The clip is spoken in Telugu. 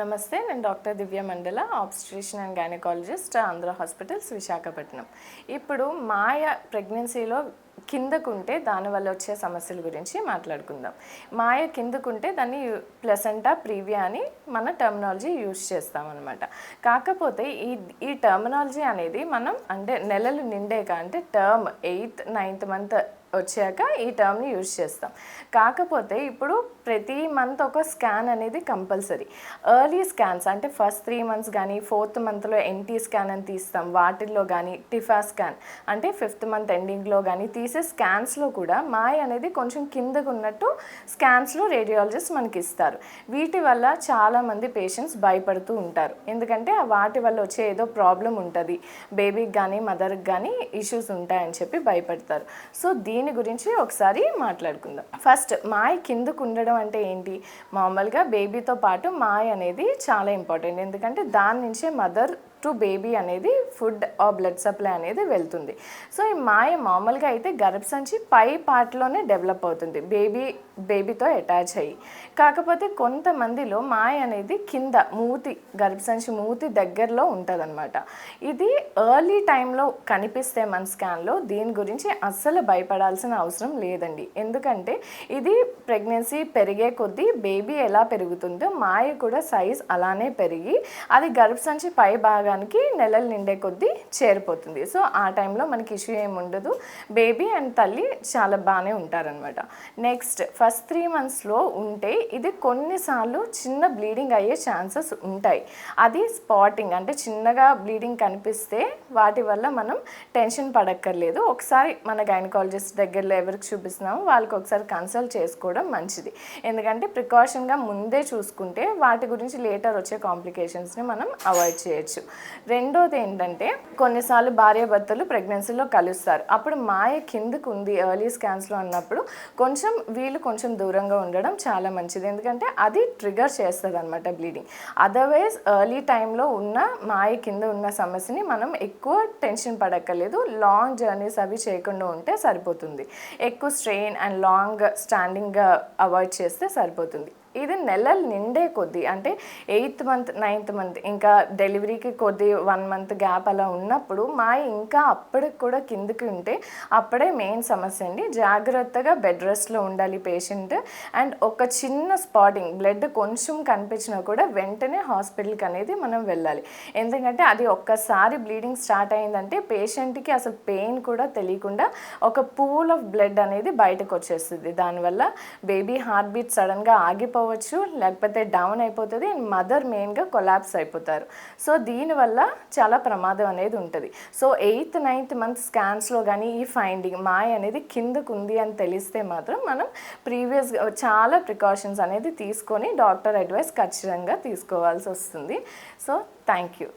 నమస్తే నేను doctor Divya Mandala obstetrics and gynaecologist Andhra hospitals Visakhapatnam. ఇప్పుడు మాయ ప్రెగ్నెన్సీలో కిందకుంటే దానివల్ల వచ్చే సమస్యల గురించి మాట్లాడుకుందాం. మాయ కిందకుంటే దాన్ని ప్లసెంటా ప్రీవియా అని మన టర్మినాలజీ యూజ్ చేస్తాం అనమాట కాకపోతే ఈ ఈ టర్మినాలజీ అనేది మనం అంటే నెలలు నిండాక అంటే టర్మ్ ఎయిత్ నైన్త్ మంత్ వచ్చాక ఈ టర్మ్ని యూజ్ చేస్తాం. కాకపోతే ఇప్పుడు ప్రతి మంత్ ఒక స్కాన్ అనేది కంపల్సరీ. ఎర్లీ స్కాన్స్ అంటే ఫస్ట్ త్రీ మంత్స్ కానీ ఫోర్త్ మంత్లో ఎన్టీ స్కాన్ అని తీస్తాం. వాటిల్లో కానీ టిఫా స్కాన్ అంటే ఫిఫ్త్ మంత్ ఎండింగ్లో కానీ తీసే స్కాన్స్లో కూడా మాయ అనేది కొంచెం కిందకు ఉన్నట్టు స్కాన్స్లో రేడియాలజిస్ట్ మనకి ఇస్తారు. వీటి వల్ల చాలామంది పేషెంట్స్ భయపడుతూ ఉంటారు. ఎందుకంటే వాటి వల్ల వచ్చే ఏదో ప్రాబ్లం ఉంటుంది. బేబీకి కానీ మదర్కి కానీ ఇష్యూస్ ఉంటాయని చెప్పి భయపడతారు. సో దీని దీని గురించి ఒకసారి మాట్లాడుకుందాం. ఫస్ట్ మాయ కిందకు ఉండడం అంటే ఏంటి? మామూలుగా బేబీతో పాటు మాయ అనేది చాలా ఇంపార్టెంట్ ఎందుకంటే దాని నుంచే మదర్ టు బేబీ అనేది ఫుడ్ ఆ బ్లడ్ సప్లై అనేది వెళ్తుంది. సో ఈ మాయ మామూలుగా అయితే గర్భసంచి పై పార్ట్లోనే డెవలప్ అవుతుంది. బేబీ బేబీతో అటాచ్ అయ్యి. కాకపోతే కొంతమందిలో మాయ అనేది కింద మూతి గర్భసంచి మూతి దగ్గరలో ఉంటుందన్నమాట. ఇది ఎర్లీ టైంలో కనిపిస్తే మన స్కాన్లో దీని గురించి అస్సలు భయపడాల్సిన అవసరం లేదండి. ఎందుకంటే ఇది ప్రెగ్నెన్సీ పెరిగే కొద్దీ బేబీ ఎలా పెరుగుతుందో మాయ కూడా సైజ్ అలానే పెరిగి అది గర్భసంచి పై శరీరానికి నెలలు నిండే కొద్దీ చేరిపోతుంది. సో ఆ టైంలో మనకి ఇష్యూ ఏమి ఉండదు. బేబీ అండ్ తల్లి చాలా బాగానే ఉంటారనమాట నెక్స్ట్ ఫస్ట్ త్రీ మంత్స్లో ఉంటే ఇది కొన్నిసార్లు చిన్న బ్లీడింగ్ అయ్యే ఛాన్సెస్ ఉంటాయి. అది స్పాటింగ్ అంటే చిన్నగా బ్లీడింగ్ కనిపిస్తే వాటి వల్ల మనం టెన్షన్ పడక్కర్లేదు. ఒకసారి మన గైనకాలజిస్ట్ దగ్గరలో ఎవరికి చూపిస్తున్నామో వాళ్ళకి ఒకసారి కన్సల్ట్ చేసుకోవడం మంచిది. ఎందుకంటే ప్రికాషన్గా ముందే చూసుకుంటే వాటి గురించి లేటర్ వచ్చే కాంప్లికేషన్స్ని మనం అవాయిడ్ చేయొచ్చు. రెండోది ఏంటంటే కొన్నిసార్లు భార్యాభర్తలు ప్రెగ్నెన్సీలో కలుస్తారు. అప్పుడు మాయ కిందకు ఉంది ఎర్లీ స్కాన్స్లో అన్నప్పుడు కొంచెం వీళ్ళు కొంచెం దూరంగా ఉండడం చాలా మంచిది. ఎందుకంటే అది ట్రిగర్ చేస్తుంది అనమాట బ్లీడింగ్. అదర్వైజ్ ఎర్లీ టైంలో ఉన్న మాయ కింద ఉన్న సమస్యని మనం ఎక్కువ టెన్షన్ పడక్కర్లేదు. లాంగ్ జర్నీస్ అవి చేయకుండా ఉంటే సరిపోతుంది. ఎక్కువ strain and long standing avoid చేస్తే సరిపోతుంది. ఇది నెలలు నిండే కొద్దీ. అంటే ఎయిత్ మంత్ నైన్త్ మంత్ ఇంకా డెలివరీకి కొద్ది వన్ మంత్ గ్యాప్ అలా ఉన్నప్పుడు మా ఇంకా అప్పటికి కూడా కిందకి ఉంటే అప్పుడే మెయిన్ సమస్య అండి. జాగ్రత్తగా బెడ్ రెస్ట్లో ఉండాలి పేషెంట్. అండ్ ఒక చిన్న స్పాటింగ్ బ్లడ్ కొంచెం కనిపించినా కూడా వెంటనే హాస్పిటల్కి అనేది మనం వెళ్ళాలి. ఎందుకంటే అది ఒక్కసారి బ్లీడింగ్ స్టార్ట్ అయిందంటే పేషెంట్కి అసలు పెయిన్ కూడా తెలియకుండా ఒక పూల్ ఆఫ్ బ్లడ్ అనేది బయటకు వచ్చేస్తుంది. దానివల్ల బేబీ హార్ట్ బీట్ సడన్గా ఆగిపో ఆగిపోవచ్చు లేకపోతే డౌన్ అయిపోతుంది అండ్ మదర్ మెయిన్గా కొలాప్స్ అయిపోతారు. సో దీనివల్ల చాలా ప్రమాదం అనేది ఉంటుంది. సో ఎయిత్ నైన్త్ మంత్ స్కాన్స్లో కానీ ఈ ఫైండింగ్ మాయ అనేది కిందకు ఉంది అని తెలిస్తే మాత్రం మనం ప్రీవియస్ చాలా ప్రికాషన్స్ అనేది తీసుకొని డాక్టర్ అడ్వైస్ ఖచ్చితంగా తీసుకోవాల్సి వస్తుంది. So thank you